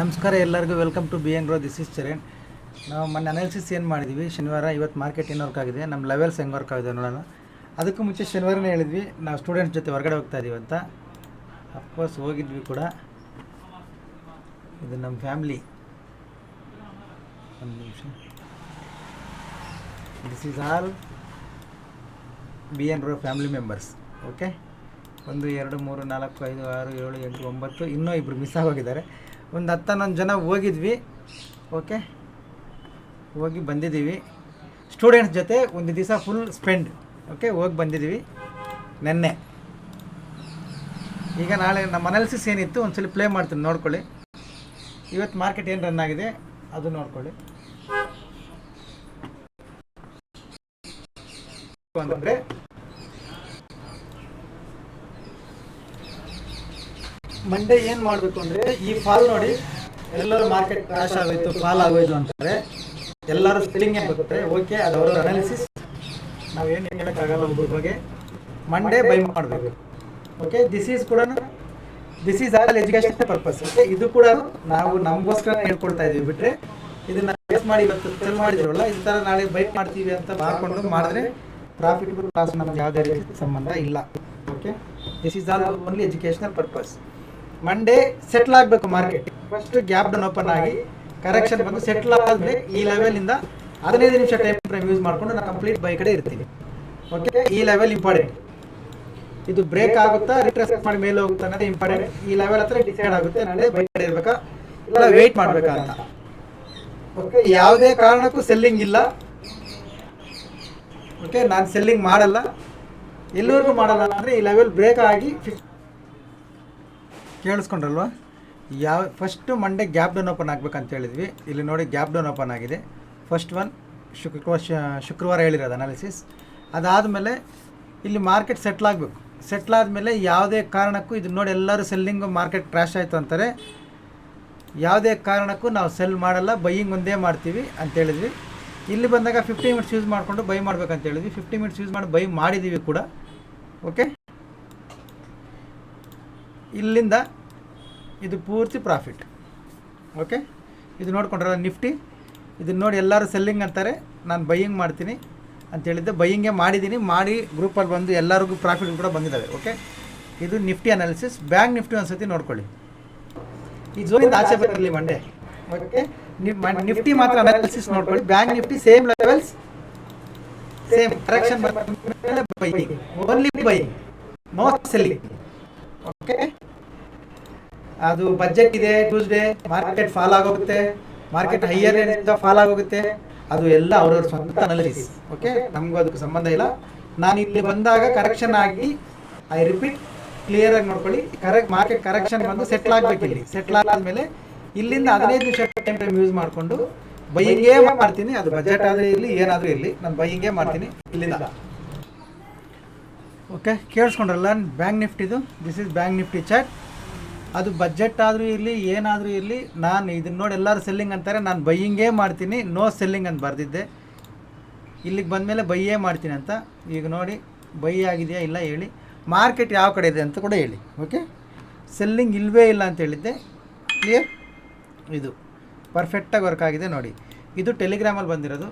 ನಮಸ್ಕಾರ ಎಲ್ಲರಿಗೂ welcome to B N grow this is Charan ನಾವು ಮೊನ್ನೆ ಅನಾಲಿಸಿಸ್ ಏನು ಮಾಡಿದ್ವಿ? ಶನಿವಾರ ಇವತ್ತು ಮಾರ್ಕೆಟ್ ಏನು ವರ್ಕ್ ಆಗಿದೆ? ನಮ್ಮ ಲೆವೆಲ್ಸ್ ಹೆಂಗೆ ವರ್ಕ್ ಆಗಿದೆ ನೋಡೋಣ. ಅದಕ್ಕೂ ಮುಂಚೆ ಶನಿವಾರನೇ ಹೇಳಿದ್ವಿ, ನಾವು ಸ್ಟೂಡೆಂಟ್ಸ್ ಜೊತೆ ಹೊರಗಡೆ ಹೋಗ್ತಾ ಇದೀವಿ ಅಂತ. ಅಫ್ಕೋರ್ಸ್ ಹೋಗಿದ್ವಿ ಕೂಡ. ಇದು ನಮ್ಮ ಫ್ಯಾಮ್ಲಿ ಒಂದು ನಿಮಿಷ. This is all B N grow family members okay ಒಂದು, ಎರಡು, ಮೂರು, ನಾಲ್ಕು, ಐದು, ಆರು, ಏಳು, ಎಂಟು, ಒಂಬತ್ತು, ಇನ್ನೂ ಇಬ್ಬರು ಮಿಸ್ ಆಗೋಗಿದ್ದಾರೆ. ಒಂದು ಹತ್ತು ಜನ ಹೋಗಿದ್ವಿ. ಓಕೆ ಹೋಗಿ ಬಂದಿದ್ದೀವಿ. ಸ್ಟೂಡೆಂಟ್ಸ್ ಜೊತೆ ಒಂದು ದಿವಸ ಫುಲ್ ಸ್ಪೆಂಡ್ ಓಕೆ ಹೋಗಿ ಬಂದಿದ್ದೀವಿ. ನೆನ್ನೆ. ಈಗ ನಾಳೆ ನಮ್ಮ ಅನಾಲಿಸಿಸ್ ಏನಿತ್ತು, ಒಂದ್ಸಲ ಪ್ಲೇ ಮಾಡ್ತೀನಿ, ನೋಡ್ಕೊಳ್ಳಿ. ಇವತ್ತು ಮಾರ್ಕೆಟ್ ಏನು ರನ್ ಆಗಿದೆ, ಅದು ನೋಡ್ಕೊಳ್ಳಿ. ಅಂತಂದರೆ ಮಂಡೇ ಏನು ಮಾಡಬೇಕು ಅಂದರೆ ಈ ಫಾಲ್ ನೋಡಿ ಎಲ್ಲರೂ ಮಾರ್ಕೆಟ್ ಕ್ರಾಶ್ ಆಗೋಯ್ತು ಫಾಲ್ ಆಗೋಯ್ತು ಅಂತಾರೆ. ಎಲ್ಲರೂ ಫೀಲಿಂಗ್ ಏನು ಓಕೆ ಅದು ಅವರ ಅನಾಲಿಸಿಸ್ ನಾವೇನು ಹೇಳೋಕ್ಕಾಗಲ್ಲ ಒಬ್ಬರ ಬಗ್ಗೆ. ಮಂಡೇ ಬೈ ಮಾಡಬೇಕು. ಓಕೆ ದಿಸ್ ಈಸ್ ಕೂಡ this is all education purpose okay ಇದು ಕೂಡ ನಾವು ನಮಗೋಸ್ಕರ ಹೇಳ್ಕೊಡ್ತಾ ಇದೀವಿ. ಬಿಟ್ಟರೆ ಇದನ್ನ ಬೇಸ್ ಮಾಡಿ ಇವತ್ತು ಸೆಲ್ ಮಾಡಿದ್ರಲ್ಲ, ಈ ಥರ ನಾಳೆ ಬೈಕ್ ಮಾಡ್ತೀವಿ ಅಂತ ಮಾಡ್ಕೊಂಡು ಮಾಡಿದ್ರೆ ಪ್ರಾಫಿಟ್ ಕ್ಲಾಸ್ ನಮ್ಗೆ ಯಾವುದೇ ರೀತಿ ಸಂಬಂಧ ಇಲ್ಲ. Okay this is all only educational purpose Monday settle ಆಗಬೇಕು market first gap down open ಆಗಿ ಕರೆಕ್ಷನ್ ಬಂದು ಸೆಟ್ಲ್ ಆದಮೇಲೆ ಈ ಲೆವೆಲಿಂದ ಹದಿನೈದು ನಿಮಿಷ ಟೈಮ್ ಫ್ರೇಮ್ ಯೂಸ್ ಮಾಡಿಕೊಂಡು ನಾನು ಕಂಪ್ಲೀಟ್ ಬೈ ಕಡೆ ಇರ್ತೀನಿ. ಓಕೆ ಈ ಲೆವೆಲ್ ಇಂಪಾರ್ಟೆಂಟ್ ಇದು ಬ್ರೇಕ್ ಆಗುತ್ತಾ ರಿಟ್ರೆಸ್ ಮಾಡಿ ಮೇಲೆ ಹೋಗುತ್ತಾ ಅನ್ನೋದು ಇಂಪಾರ್ಟೆಂಟ್ ಈ ಲೆವೆಲ್ ಹತ್ರ ಡಿಸೈಡ್ ಆಗುತ್ತೆ, ನಾಳೆ ಬೈ ಕಡೆ ಇರ್ಬೇಕಾ? ಇಲ್ಲ ವೆಯ್ಟ್ ಮಾಡಬೇಕಾ ಅಂತ. ಓಕೆ ಯಾವುದೇ ಕಾರಣಕ್ಕೂ ಸೆಲ್ಲಿಂಗ್ ಇಲ್ಲ. ಓಕೆ ನಾನು ಸೆಲ್ಲಿಂಗ್ ಮಾಡಲ್ಲ. ಎಲ್ಲರಿಗೂ ಮಾಡಲ್ಲ ಅಂದರೆ ಈ ಲೆವೆಲ್ ಬ್ರೇಕ್ ಆಗಿ ಫಿಫ್ ಕೇಳಿಸ್ಕೊಂಡ್ರಲ್ವಾ? ಯಾವ first Monday gap down open ಆಗಬೇಕಂತ ಹೇಳಿದ್ವಿ. ಇಲ್ಲಿ ನೋಡಿ ಗ್ಯಾಪ್ ಡೌನ್ ಓಪನ್ ಆಗಿದೆ. ಫಸ್ಟ್ ಒನ್ ಶುಕ್ರವಾರ ಶುಕ್ರವಾರ ಹೇಳಿರೋದು ಅನಾಲಿಸಿಸ್ ಅದಾದಮೇಲೆ ಇಲ್ಲಿ ಮಾರ್ಕೆಟ್ ಸೆಟ್ಲ್ ಆಗಬೇಕು. ಸೆಟ್ಲ್ ಆದಮೇಲೆ ಯಾವುದೇ ಕಾರಣಕ್ಕೂ ಇದು ನೋಡಿ ಎಲ್ಲರೂ ಸೆಲ್ಲಿಂಗು ಮಾರ್ಕೆಟ್ ಕ್ರ್ಯಾಶ್ ಆಯಿತು ಅಂತಾರೆ. ಯಾವುದೇ ಕಾರಣಕ್ಕೂ ನಾವು ಸೆಲ್ ಮಾಡಲ್ಲ ಬೈಯಿಂಗ್ ಒಂದೇ ಮಾಡ್ತೀವಿ ಅಂತ ಹೇಳಿದ್ವಿ. ಇಲ್ಲಿ ಬಂದಾಗ ಫಿಫ್ಟಿ ಮಿನಿಟ್ಸ್ ಯೂಸ್ ಮಾಡಿಕೊಂಡು ಬೈ ಮಾಡ್ಬೇಕಂತ ಹೇಳಿದ್ವಿ. ಫಿಫ್ಟಿ ಮಿನಿಟ್ಸ್ ಯೂಸ್ ಮಾಡಿ ಬೈ ಮಾಡಿದ್ದೀವಿ ಕೂಡ. ಓಕೆ ಇಲ್ಲಿಂದ ಇದು ಪೂರ್ತಿ ಪ್ರಾಫಿಟ್ ಓಕೆ ಇದು ನೋಡ್ಕೊಂಡ್ರಲ್ಲ ನಿಫ್ಟಿ. ಇದನ್ನ ನೋಡಿ ಎಲ್ಲರೂ ಸೆಲ್ಲಿಂಗ್ ಅಂತಾರೆ. ನಾನು ಬೈಯಿಂಗ್ ಮಾಡ್ತೀನಿ ಅಂತ ಹೇಳಿದ್ದೆ. ಬೈಯಿಂಗೇ ಮಾಡಿದ್ದೀನಿ ಮಾಡಿ ಗ್ರೂಪಲ್ಲಿ ಬಂದು ಎಲ್ಲರಿಗೂ ಪ್ರಾಫಿಟ್ ಕೂಡ ಬಂದಿದ್ದಾವೆ ಓಕೆ ಇದು ನಿಫ್ಟಿ ಅನಾಲಿಸಿಸ್ ಬ್ಯಾಂಕ್ ನಿಫ್ಟಿ ಒಂದ್ಸತಿ ನೋಡ್ಕೊಳ್ಳಿ. ಈ ಜೋನಿಂದ ಆಚೆ ಬರಲಿ ಮಂಡೇ. ಓಕೆ ನಿಫ್ಟಿ ಮಾತ್ರ ಅನಾಲಿಸಿಸ್ ನೋಡ್ಕೊಳ್ಳಿ. Bank Nifty same levels same correction buying only buy most selling okay ಅದು ಬಜೆಟ್ ಇದೆ ಟ್ಯೂಸ್ಡೇ ಮಾರ್ಕೆಟ್ ಫಾಲ್ ಆಗೋಗುತ್ತೆ. ಮಾರ್ಕೆಟ್ ಹೈಯರ್ ಇಂದ ಫಾಲ್ ಆಗೋಗುತ್ತೆ. ಅದು ಎಲ್ಲ ಅವ್ರವ್ರ ಸ್ವಂತ ಅನಾಲಿಸಿಸ್ ಓಕೆ ನಮಗೂ ಅದಕ್ಕೆ ಸಂಬಂಧ ಇಲ್ಲ. ನಾನು ಇಲ್ಲಿ ಬಂದಾಗ ಕರೆಕ್ಷನ್ ಆಗಿ ಐ ರಿಪೀಟ್ ಕ್ಲಿಯರ್ ಆಗಿ ನೋಡ್ಕೊಳ್ಳಿ. ಕರೆಕ್ಟ್ ಮಾರ್ಕೆಟ್ ಕರೆಕ್ಷನ್ ಬಂದು ಸೆಟ್ಲ್ ಆಗ್ಬೇಕು ಇಲ್ಲಿ. ಸೆಟ್ಲ್ ಆದಮೇಲೆ ಇಲ್ಲಿಂದ ಹದಿನೈದು ನಿಮಿಷ ಟೈಮ್ ಟೈಮ್ ಯೂಸ್ ಮಾಡಿಕೊಂಡು ಬೈಯಿಂಗೇ ಮಾಡ್ತೀನಿ. ಅದು ಬಜೆಟ್ ಆದ್ರೆ ಇರಲಿ, ಏನಾದರೂ ಇರಲಿ. ನಾನು ಬೈಯಿಂಗೇ ಮಾಡ್ತೀನಿ ಇಲ್ಲಿಂದ. ಓಕೆ ಕೇಳಿಸ್ಕೊಂಡ್ರಲ್ಲ? Bank ನಿಫ್ಟಿದು this is Bank Nifty chart ಅದು ಬಜೆಟ್ ಆದರೂ ಇರಲಿ, ಏನಾದರೂ ಇರಲಿ, ನಾನು ಇದನ್ನ ನೋಡಿ ಎಲ್ಲರೂ ಸೆಲ್ಲಿಂಗ್ ಅಂತಾರೆ, ನಾನು ಬೈಯಿಂಗೇ ಮಾಡ್ತೀನಿ ನೋ ಸೆಲ್ಲಿಂಗ್ ಅಂತ ಬರೆದಿದ್ದೆ. ಇಲ್ಲಿಗೆ ಬಂದಮೇಲೆ ಬೈಯೇ ಮಾಡ್ತೀನಿ ಅಂತ. ಈಗ ನೋಡಿ ಬೈ ಆಗಿದೆಯಾ ಇಲ್ಲ ಹೇಳಿ. ಮಾರ್ಕೆಟ್ ಯಾವ ಕಡೆ ಇದೆ ಅಂತ ಕೂಡ ಹೇಳಿ ಓಕೆ ಸೆಲ್ಲಿಂಗ್ ಇಲ್ಲವೇ ಇಲ್ಲ ಅಂತ ಹೇಳಿದ್ದೆ. ಕ್ಲಿಯರ್ ಇದು ಪರ್ಫೆಕ್ಟಾಗಿ ವರ್ಕ್ ಆಗಿದೆ ನೋಡಿ. ಇದು ಟೆಲಿಗ್ರಾಮಲ್ಲಿ ಬಂದಿರೋದು.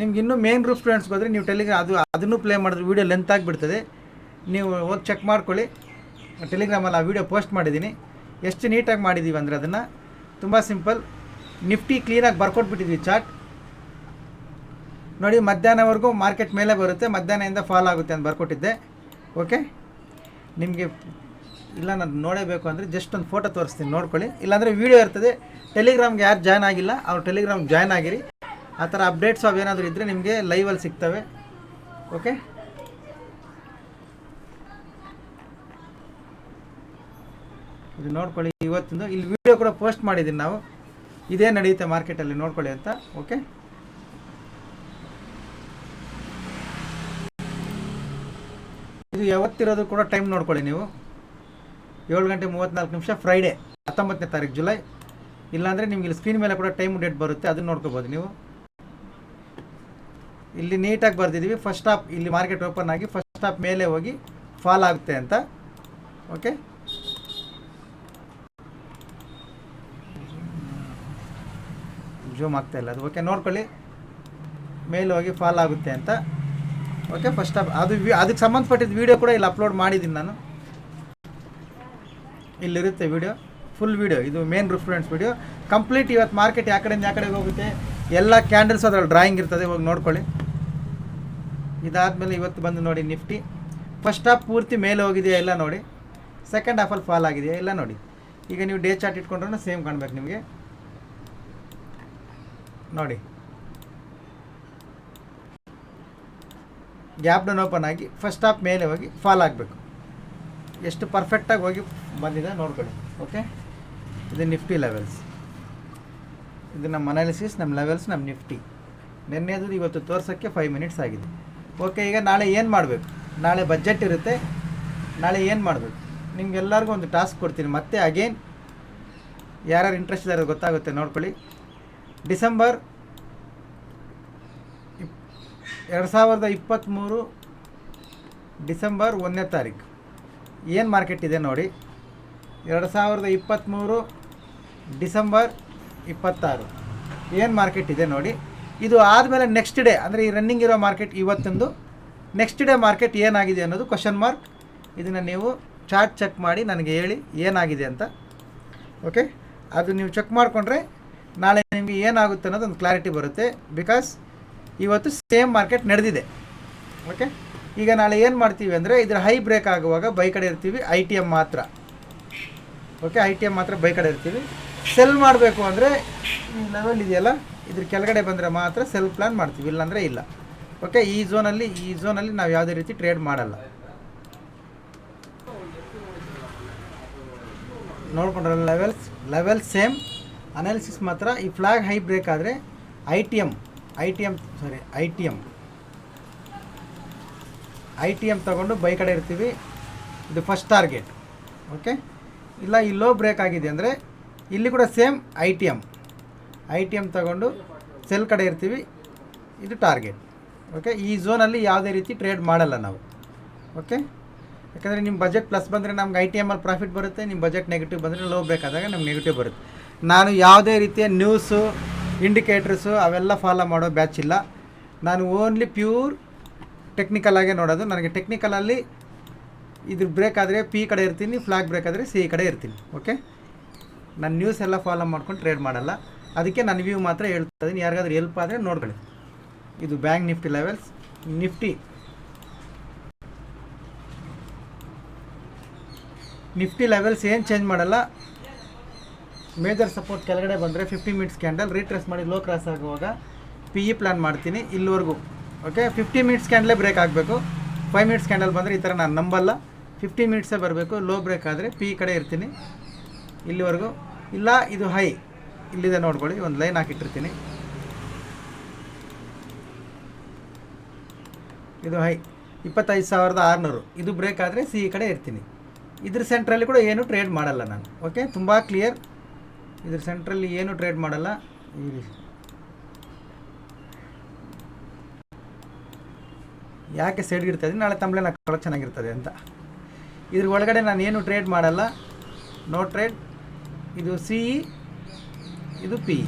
ನಿಮ್ಗೆ ಇನ್ನೂ ಮೇನ್ ಗ್ರೂಪ್ ಸ್ಟೂಡೆಂಟ್ಸ್ಗೆ ಹೋದರೆ ನೀವು ಟೆಲಿಗ್ರಾಮ್ ಅದು, ಅದನ್ನು ಪ್ಲೇ ಮಾಡಿದ್ರೆ ವೀಡಿಯೋ ಲೆಂತ್ ಆಗಿಬಿಡ್ತದೆ. ನೀವು ಹೋಗಿ ಚೆಕ್ ಮಾಡ್ಕೊಳ್ಳಿ. ಟೆಲಿಗ್ರಾಮಲ್ಲಿ ಆ ವಿಡಿಯೋ ಪೋಸ್ಟ್ ಮಾಡಿದ್ದೀನಿ. ಎಷ್ಟು ನೀಟಾಗಿ ಮಾಡಿದ್ದೀವಿ ಅಂದರೆ ಅದನ್ನು ತುಂಬ ಸಿಂಪಲ್ ನಿಫ್ಟಿ ಕ್ಲೀನಾಗಿ ಬರ್ಕೊಟ್ಬಿಟ್ಟಿದ್ವಿ ಚಾರ್ಟ್ ನೋಡಿ, ಮಧ್ಯಾಹ್ನವರೆಗೂ ಮಾರ್ಕೆಟ್ ಮೇಲೆ ಬರುತ್ತೆ, ಮಧ್ಯಾಹ್ನದಿಂದ ಫಾಲ್ ಆಗುತ್ತೆ ಅಂತ ಬರ್ಕೊಟ್ಟಿದ್ದೆ. ಓಕೆ ನಿಮಗೆ ಇಲ್ಲ, ನಾನು ನೋಡಬೇಕು ಅಂದರೆ ಜಸ್ಟ್ ಒಂದು ಫೋಟೋ ತೋರಿಸ್ತೀನಿ, ನೋಡ್ಕೊಳ್ಳಿ. ಇಲ್ಲಾಂದರೆ ವೀಡಿಯೋ ಇರ್ತದೆ. ಟೆಲಿಗ್ರಾಮ್ಗೆ ಯಾರು ಜಾಯ್ನ್ ಆಗಿಲ್ಲ, ಅವ್ರು ಟೆಲಿಗ್ರಾಮ್ ಜಾಯ್ನ್ ಆಗಿರಿ. ಆ ಥರ ಅಪ್ಡೇಟ್ಸ್ ಅವು ಏನಾದರೂ ಇದ್ದರೆ ನಿಮಗೆ ಲೈವಲ್ಲಿ ಸಿಗ್ತವೆ. ಓಕೆ ಇದು ನೋಡ್ಕೊಳ್ಳಿ, ಇವತ್ತಿಂದು ಇಲ್ಲಿ ವಿಡಿಯೋ ಕೂಡ ಪೋಸ್ಟ್ ಮಾಡಿದ್ದೀನಿ ನಾವು. ಇದೇ ನಡೆಯುತ್ತೆ ಮಾರ್ಕೆಟಲ್ಲಿ ನೋಡ್ಕೊಳ್ಳಿ ಅಂತ ಓಕೆ ಇದು ಯಾವತ್ತಿರೋದು ಕೂಡ ಟೈಮ್ ನೋಡ್ಕೊಳ್ಳಿ ನೀವು. ಏಳು ಗಂಟೆ ಮೂವತ್ತ್ನಾಲ್ಕು ನಿಮಿಷ ಫ್ರೈಡೇ ಹತ್ತೊಂಬತ್ತನೇ ತಾರೀಕು ಜುಲೈ ಇಲ್ಲಾಂದರೆ ನಿಮಗೆ ಇಲ್ಲಿ ಸ್ಕ್ರೀನ್ ಮೇಲೆ ಕೂಡ ಟೈಮ್ ಡೇಟ್ ಬರುತ್ತೆ, ಅದನ್ನು ನೋಡ್ಕೋಬೋದು ನೀವು. ಇಲ್ಲಿ ನೀಟಾಗಿ ಬರೆದಿದ್ದೀವಿ ಫಸ್ಟ್ ಸ್ಟಾಪ್ ಇಲ್ಲಿ ಮಾರ್ಕೆಟ್ ಓಪನ್ ಆಗಿ ಫಸ್ಟ್ ಸ್ಟಾಪ್ ಮೇಲೆ ಹೋಗಿ ಫಾಲ್ ಆಗುತ್ತೆ ಅಂತ ಓಕೆ ಜೂಮ್ ಆಗ್ತಾ ಇಲ್ಲ. ಅದು ಓಕೆ ನೋಡ್ಕೊಳ್ಳಿ. ಮೇಲೆ ಹೋಗಿ ಫಾಲ್ ಆಗುತ್ತೆ ಅಂತ. ಓಕೆ ಫಸ್ಟ್ ಅದು ವಿ- ಅದಕ್ಕೆ ಸಂಬಂಧಪಟ್ಟಿದ್ದ ವೀಡಿಯೋ ಕೂಡ ಇಲ್ಲಿ ಅಪ್ಲೋಡ್ ಮಾಡಿದ್ದೀನಿ ನಾನು. ಇಲ್ಲಿರುತ್ತೆ ವಿಡಿಯೋ ಫುಲ್ ವೀಡಿಯೋ ಇದು ಮೇನ್ ರೆಫರೆನ್ಸ್ ವಿಡಿಯೋ ಕಂಪ್ಲೀಟ್ ಇವತ್ತು ಮಾರ್ಕೆಟ್ ಯಾವ ಕಡೆಯಿಂದ ಯಾವ ಕಡೆಗೆ ಹೋಗುತ್ತೆ? ಎಲ್ಲ ಕ್ಯಾಂಡಲ್ಸ್ ಅದರಲ್ಲಿ ಡ್ರಾಯಿಂಗ್ ಇರ್ತದೆ. ಹೋಗಿ ನೋಡ್ಕೊಳ್ಳಿ. ಇದಾದಮೇಲೆ ಇವತ್ತು ಬಂದು ನೋಡಿ ನಿಫ್ಟಿ ಫಸ್ಟ್ ಹಾಫ್ ಪೂರ್ತಿ ಮೇಲೆ ಹೋಗಿದೆಯಾ ಎಲ್ಲ ನೋಡಿ. ಸೆಕೆಂಡ್ ಹಾಫಲ್ಲಿ ಫಾಲ್ ಆಗಿದೆಯಾ ಎಲ್ಲ ನೋಡಿ. ಈಗ ನೀವು ಡೇ ಚಾರ್ಟ್ ಇಟ್ಕೊಂಡ್ರೂ ಸೇಮ್ ಕಾಣಬೇಕು ನಿಮಗೆ. ನೋಡಿ. ಗ್ಯಾಪ್ ಡೌನ್ ಓಪನ್ ಆಗಿ ಫಸ್ಟ್ ಹಾಫ್ ಮೇಲೆ ಹೋಗಿ ಫಾಲ್ ಆಗಬೇಕು. ಎಷ್ಟು ಪರ್ಫೆಕ್ಟಾಗಿ ಹೋಗಿ ಬಂದಿದೆ ನೋಡ್ಕೊಳ್ಳಿ ಓಕೆ ಇದು ನಿಫ್ಟಿ ಲೆವೆಲ್ಸ್ ಇದು ನಮ್ಮ ಅನಾಲಿಸಿಸ್ ನಮ್ಮ ಲೆವೆಲ್ಸ್ ನಮ್ಮ ನಿಫ್ಟಿ ನಿನ್ನೆದು ಇವತ್ತು ತೋರ್ಸೋಕ್ಕೆ ಫೈವ್ ಮಿನಿಟ್ಸ್ ಆಗಿದೆ. ಓಕೆ ಈಗ ನಾಳೆ ಏನು ಮಾಡಬೇಕು? ನಾಳೆ ಬಜೆಟ್ ಇರುತ್ತೆ. ನಾಳೆ ಏನು ಮಾಡಬೇಕು? ನಿಮ್ಗೆಲ್ಲರಿಗೂ ಒಂದು ಟಾಸ್ಕ್ ಕೊಡ್ತೀನಿ. ಮತ್ತೆ ಅಗೇನ್ ಯಾರ್ಯಾರು ಇಂಟ್ರೆಸ್ಟ್ ಇದ್ದಾರೆ ಗೊತ್ತಾಗುತ್ತೆ, ನೋಡ್ಕೊಳ್ಳಿ. ಡಿಸೆಂಬರ್ ಇಪ್ ಎರಡು ಸಾವಿರದ ಇಪ್ಪತ್ತ್ಮೂರು ಡಿಸೆಂಬರ್ ಒಂದನೇ ತಾರೀಕು ಏನು ಮಾರ್ಕೆಟ್ ಇದೆ ನೋಡಿ? ಎರಡು ಸಾವಿರದ ಇಪ್ಪತ್ತ್ಮೂರು ಡಿಸೆಂಬರ್ ಇಪ್ಪತ್ತಾರು. ಏನು ಮಾರ್ಕೆಟ್ ಇದೆ ನೋಡಿ? ಇದು ಆದಮೇಲೆ ನೆಕ್ಸ್ಟ್ ಡೇ ಅಂದರೆ ಈ ರನ್ನಿಂಗ್ ಇರೋ ಮಾರ್ಕೆಟ್ ಇವತ್ತೊಂದು. ನೆಕ್ಸ್ಟ್ ಡೇ ಮಾರ್ಕೆಟ್ ಏನಾಗಿದೆ ಅನ್ನೋದು ಕ್ವಶನ್ ಮಾರ್ಕ್ ಇದನ್ನು ನೀವು ಚಾರ್ಟ್ ಚೆಕ್ ಮಾಡಿ ನನಗೆ ಹೇಳಿ ಏನಾಗಿದೆ ಅಂತ. ಓಕೆ ಅದು ನೀವು ಚೆಕ್ ಮಾಡಿಕೊಂಡ್ರೆ ನಾಳೆ ನಿಮಗೆ ಏನಾಗುತ್ತೆ ಅನ್ನೋದು ಒಂದು ಕ್ಲಾರಿಟಿ ಬರುತ್ತೆ. ಬಿಕಾಸ್ ಇವತ್ತು ಸೇಮ್ ಮಾರ್ಕೆಟ್ ನಡೆದಿದೆ. ಓಕೆ ಈಗ ನಾಳೆ ಏನು ಮಾಡ್ತೀವಿ ಅಂದರೆ ಇದರ ಹೈ ಬ್ರೇಕ್ ಆಗುವಾಗ ಬೈ ಕಡೆ ಇರ್ತೀವಿ ಐ ಟಿ ಎಂ ಮಾತ್ರ. ಓಕೆ ಐ ಟಿ ಎಂ ಮಾತ್ರ ಬೈ ಕಡೆ ಇರ್ತೀವಿ. ಸೆಲ್ ಮಾಡಬೇಕು ಅಂದರೆ ಈ ಲೆವೆಲ್ ಇದೆಯಲ್ಲ, ಇದ್ರ ಕೆಳಗಡೆ ಬಂದರೆ ಮಾತ್ರ ಸೆಲ್ ಪ್ಲಾನ್ ಮಾಡ್ತೀವಿ, ಇಲ್ಲಾಂದರೆ ಇಲ್ಲ. ಓಕೆ ಈ ಝೋನಲ್ಲಿ ಈ ಝೋನಲ್ಲಿ ನಾವು ಯಾವುದೇ ರೀತಿ ಟ್ರೇಡ್ ಮಾಡಲ್ಲ. ನೋಡ್ಕೊಂಡ್ರೆ ಲೆವೆಲ್ಸ್ ಲೆವೆಲ್ ಸೇಮ್ ಅನಾಲಿಸಿಸ್ ಮಾತ್ರ ಈ ಫ್ಲಾಗ್ ಹೈ ಬ್ರೇಕ್ ಆದರೆ I T M I T M sorry I T M I T M ತೊಗೊಂಡು ಬೈ ಕಡೆ ಇರ್ತೀವಿ. ಇದು ಫಸ್ಟ್ ಟಾರ್ಗೆಟ್ ಓಕೆ ಇಲ್ಲ, ಈ ಲೋ ಬ್ರೇಕ್ ಆಗಿದೆ ಅಂದರೆ ಇಲ್ಲಿ ಕೂಡ same I T M I T M ತಗೊಂಡು ಸೆಲ್ ಕಡೆ ಇರ್ತೀವಿ. ಇದು ಟಾರ್ಗೆಟ್ ಓಕೆ ಈ ಝೋನಲ್ಲಿ ಯಾವುದೇ ರೀತಿ ಟ್ರೇಡ್ ಮಾಡಲ್ಲ ನಾವು. ಓಕೆ ಯಾಕಂದರೆ ನಿಮ್ಮ ಬಜೆಟ್ ಪ್ಲಸ್ ಬಂದರೆ ನಮ್ಗೆ ಐ ಟಿ ಎಮಲ್ಲಿ ಪ್ರಾಫಿಟ್ ಬರುತ್ತೆ ನಿಮ್ಮ ಬಜೆಟ್ ನೆಗೆಟಿವ್ ಬಂದರೆ ಲೋ ಬ್ರೇಕ್ ಆದಾಗ ನಮ್ಗೆ ನೆಗೆಟಿವ್ ಬರುತ್ತೆ. ನಾನು ಯಾವುದೇ ರೀತಿಯ ನ್ಯೂಸು ಇಂಡಿಕೇಟ್ರ್ಸು ಅವೆಲ್ಲ ಫಾಲೋ ಮಾಡೋ ಬ್ಯಾಚ್ ಇಲ್ಲ. ನಾನು ಓನ್ಲಿ ಪ್ಯೂರ್ ಟೆಕ್ನಿಕಲ್ ಆಗೇ ನೋಡೋದು. ನನಗೆ ಟೆಕ್ನಿಕಲಲ್ಲಿ ಇದು ಬ್ರೇಕ್ ಆದರೆ ಪಿ ಕಡೆ ಇರ್ತೀನಿ ಫ್ಲಾಗ್ ಬ್ರೇಕ್ ಆದರೆ ಸಿ ಕಡೆ ಇರ್ತೀನಿ ಓಕೆ ನಾನು ನ್ಯೂಸ್ ಎಲ್ಲ ಫಾಲೋ ಮಾಡ್ಕೊಂಡು ಟ್ರೇಡ್ ಮಾಡಲ್ಲ. ಅದಕ್ಕೆ ನಾನು ವ್ಯೂ ಮಾತ್ರ ಹೇಳ್ತಾ ಇದ್ದೀನಿ. ಯಾರಿಗಾದ್ರೂ ಹೆಲ್ಪ್ ಆದರೆ ನೋಡ್ಕೊಳ್ಳಿ. ಇದು Bank Nifty levels Nifty Nifty levels ಏನು ಚೇಂಜ್ ಮಾಡಲ್ಲ. ಮೇಜರ್ ಸಪೋರ್ಟ್ ಕೆಳಗಡೆ ಬಂದರೆ ಫಿಫ್ಟಿ ಮಿನಿಟ್ಸ್ ಕ್ಯಾಂಡಲ್ ರೀಟ್ರೆಸ್ ಮಾಡಿ ಲೋ ಕ್ರಾಸ್ ಆಗುವಾಗ ಪಿ ಇ ಪ್ಲ್ಯಾನ್ ಮಾಡ್ತೀನಿ ಇಲ್ಲಿವರೆಗೂ. ಓಕೆ ಫಿಫ್ಟಿ ಮಿನಿಟ್ಸ್ ಕ್ಯಾಂಡಲೇ ಬ್ರೇಕ್ ಆಗಬೇಕು. ಫೈವ್ ಮಿನಿಟ್ಸ್ ಕ್ಯಾಂಡಲ್ ಬಂದರೆ ಈ ಥರ ನಾನು ನಂಬಲ್ಲ. ಫಿಫ್ಟಿ ಮಿನಿಟ್ಸೇ ಬರಬೇಕು ಲೋ ಬ್ರೇಕ್ ಆದರೆ ಪಿ ಕಡೆ ಇರ್ತೀನಿ. ಇಲ್ಲಿವರೆಗೂ. ಇಲ್ಲ, ಇದು ಹೈ ಇಲ್ಲಿದೆ ನೋಡ್ಕೊಳ್ಳಿ, ಒಂದು ಲೈನ್ ಹಾಕಿಟ್ಟಿರ್ತೀನಿ. ಇದು ಹೈ ಇಪ್ಪತ್ತೈದು ಸಾವಿರದ ಆರುನೂರು. ಇದು ಬ್ರೇಕ್ ಆದರೆ ಸಿ ಈ ಕಡೆ ಇರ್ತೀನಿ. ಇದ್ರ ಸೆಂಟ್ರಲ್ಲಿ ಕೂಡ ಏನು ಟ್ರೇಡ್ ಮಾಡಲ್ಲ ನಾನು. ಓಕೆ ತುಂಬ ಕ್ಲಿಯರ್ ಇದ್ರ ಸೆಂಟ್ರಲ್ಲಿ ಏನು ಟ್ರೇಡ್ ಮಾಡಲ್ಲ ಯಾಕೆ ಸೈಡ್ ಇಡ್ತಾ ಇದ್ದೀನಿ ನಾಳೆ ತಮ್ಮಲೆ ನಾಲ್ಕು ಚೆನ್ನಾಗಿರ್ತದೆ ಅಂತ. ಇದ್ರ ಒಳಗಡೆ ನಾನು ಏನು ಟ್ರೇಡ್ ಮಾಡಲ್ಲ ನೋ ಟ್ರೇಡ್ ಇದು ಸಿ ಇದು ಪಿ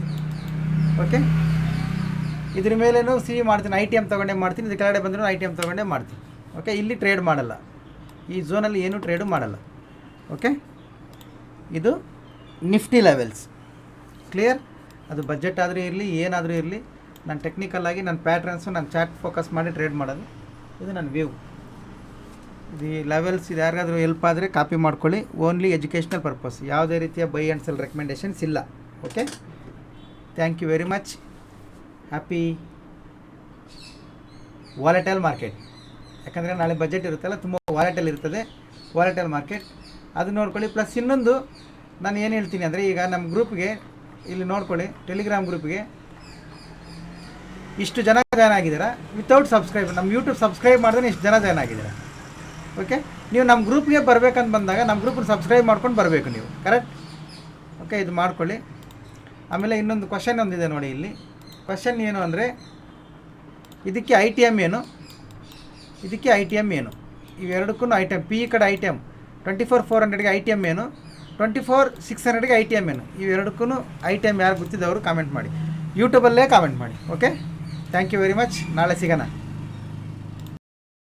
ಓಕೆ ಇದ್ರ ಮೇಲೇನು ಸಿ ಮಾಡ್ತೀನಿ ಐ ಟಿ ಎಂ ತೊಗೊಂಡೇ ಮಾಡ್ತೀನಿ ಇದು ಕೆಳಗಡೆ ಬಂದರೂ ಐ ಟಿ ಎಂ ತೊಗೊಂಡೇ ಮಾಡ್ತೀನಿ. ಓಕೆ ಇಲ್ಲಿ ಟ್ರೇಡ್ ಮಾಡಲ್ಲ. ಈ ಝೋನಲ್ಲಿ ಏನು ಟ್ರೇಡು ಮಾಡಲ್ಲ. ಓಕೆ ಇದು ನಿಫ್ಟಿ ಲೆವೆಲ್ಸ್ ಕ್ಲಿಯರ್ ಅದು ಬಜೆಟ್ ಆದರೂ ಇರಲಿ, ಏನಾದರೂ ಇರಲಿ, ನಾನು ಟೆಕ್ನಿಕಲ್ಲಾಗಿ ನನ್ನ ಪ್ಯಾಟ್ರನ್ಸು ನಾನು ಚಾಟ್ ಫೋಕಸ್ ಮಾಡಿ ಟ್ರೇಡ್ ಮಾಡೋದು. ಇದು ನನ್ನ ವ್ಯೂ ಇದು ಲೆವೆಲ್ಸ್ ಇದು ಯಾರಿಗಾದರೂ ಹೆಲ್ಪ್ ಆದರೆ ಕಾಪಿ ಮಾಡ್ಕೊಳ್ಳಿ. ಓನ್ಲಿ ಎಜುಕೇಷನಲ್ ಪರ್ಪಸ್ ಯಾವುದೇ ರೀತಿಯ ಬೈ ಆ್ಯಂಡ್ ಸೆಲ್ ರೆಕಮೆಂಡೇಷನ್ಸ್ ಇಲ್ಲ. Okay thank you very much happy volatile market ಯಾಕಂದರೆ ನಾಳೆ ಬಜೆಟ್ ಇರುತ್ತಲ್ಲ, ತುಂಬ ವಾಲೆಟೈಲ್ ಇರ್ತದೆ. ವಾಲೆಟೈಲ್ ಮಾರ್ಕೆಟ್ ಅದು ನೋಡ್ಕೊಳ್ಳಿ. ಪ್ಲಸ್ ಇನ್ನೊಂದು ನಾನು ಏನು ಹೇಳ್ತೀನಿ ಅಂದರೆ ಈಗ ನಮ್ಮ ಗ್ರೂಪ್ಗೆ ಇಲ್ಲಿ ನೋಡ್ಕೊಳ್ಳಿ ಟೆಲಿಗ್ರಾಮ್ ಗ್ರೂಪ್ಗೆ ಇಷ್ಟು ಜನ ಜಾಯ್ನ್ ಆಗಿದ್ದೀರಾ? ವಿತೌಟ್ ಸಬ್ಸ್ಕ್ರೈಬ್ ನಮ್ಮ ಯೂಟ್ಯೂಬ್ ಸಬ್ಸ್ಕ್ರೈಬ್ ಮಾಡಿದ್ರೆ ಇಷ್ಟು ಜನ ಜಾಯ್ನ್ ಆಗಿದ್ದೀರಾ? ಓಕೆ ನೀವು ನಮ್ಮ ಗ್ರೂಪ್ಗೆ ಬರ್ಬೇಕಂತ ಬಂದಾಗ ನಮ್ಮ ಗ್ರೂಪನ್ನು ಸಬ್ಸ್ಕ್ರೈಬ್ ಮಾಡ್ಕೊಂಡು ಬರಬೇಕು ನೀವು. ಕರೆಕ್ಟ್ ಓಕೆ ಇದು ಮಾಡ್ಕೊಳ್ಳಿ. ಆಮೇಲೆ ಇನ್ನೊಂದು ಕ್ವಶನ್ ಒಂದಿದೆ ನೋಡಿ ಇಲ್ಲಿ. ಕ್ವಶನ್ ಏನು ಅಂದರೆ, ಇದಕ್ಕೆ ಐ ಟಿ ಎಂ ಏನು? ಇದಕ್ಕೆ ಐ ಟಿ ಎಂ ಏನು? ಇವೆರಡಕ್ಕೂ ಐ ಟಿ ಎಂ ಪಿ ಕಡೆ I T M twenty four four ಹಂಡ್ರೆಡ್ಗೆ I T M ಏನು? ಟ್ವೆಂಟಿ ಫೋರ್ ಸಿಕ್ಸ್ ಹಂಡ್ರೆಡ್ಗೆ ಐ ಟಿ ಎಂ ಏನು ಇವೆರಡಕ್ಕೂ ಐ ಟಿ ಎಂ ಯಾರು ಗೊತ್ತಿದ್ದವರು ಕಾಮೆಂಟ್ ಮಾಡಿ. ಯೂಟ್ಯೂಬಲ್ಲೇ ಕಾಮೆಂಟ್ ಮಾಡಿ okay thank you very much ನಾಳೆ ಸಿಗೋಣ.